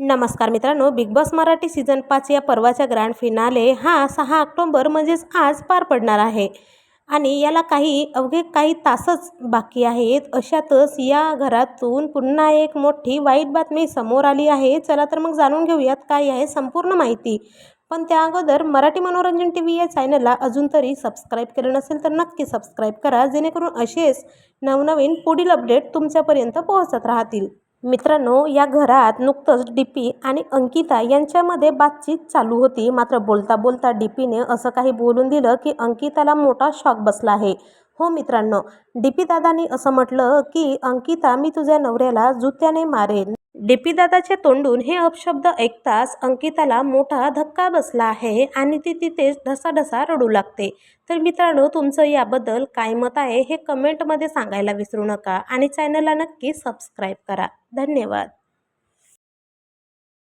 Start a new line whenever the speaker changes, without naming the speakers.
नमस्कार मित्रांनो big boss Marathi season पाच या पर्वाच्या ग्रँड फिनाले हा सहा ऑक्टोंबर म्हणजेच आज पार पडणार आहे. आणि याला काही अवघे काही तासच बाकी आहेत. अशातच या घरातून पुन्हा एक मोठी वाईट बातमी समोर आली आहे. चला तर मग जाणून घेऊयात काय आहे संपूर्ण माहिती. पण त्या अगोदर मराठी मनोरंजन टी व्ही या चॅनलला अजून तरी सबस्क्राईब केलं नसेल तर नक्की सबस्क्राईब करा जेणेकरून असेच नवनवीन पुढील अपडेट तुमच्यापर्यंत पोहोचत राहतील. मित्रांनो या घरात नुकतंच डी पी आणि अंकिता यांच्यामध्ये बातचीत चालू होती. मात्र बोलता बोलता डी पीने असं काही बोलून दिलं की अंकिताला मोठा शॉक बसला आहे. हो मित्रांनो डी पी दादानी असं म्हटलं की अंकिता मी तुझ्या नवऱ्याला जुत्याने मारेन. डी तोंडून हे अपशब्द ऐकताच अंकिताला मोठा धक्का बसला आहे आणि ती तिथेच ढसाढसा रडू लागते. तर मित्रांनो तुमचं याबद्दल काय मत आहे हे कमेंटमध्ये सांगायला विसरू नका आणि चॅनलला नक्की सबस्क्राईब करा. धन्यवाद.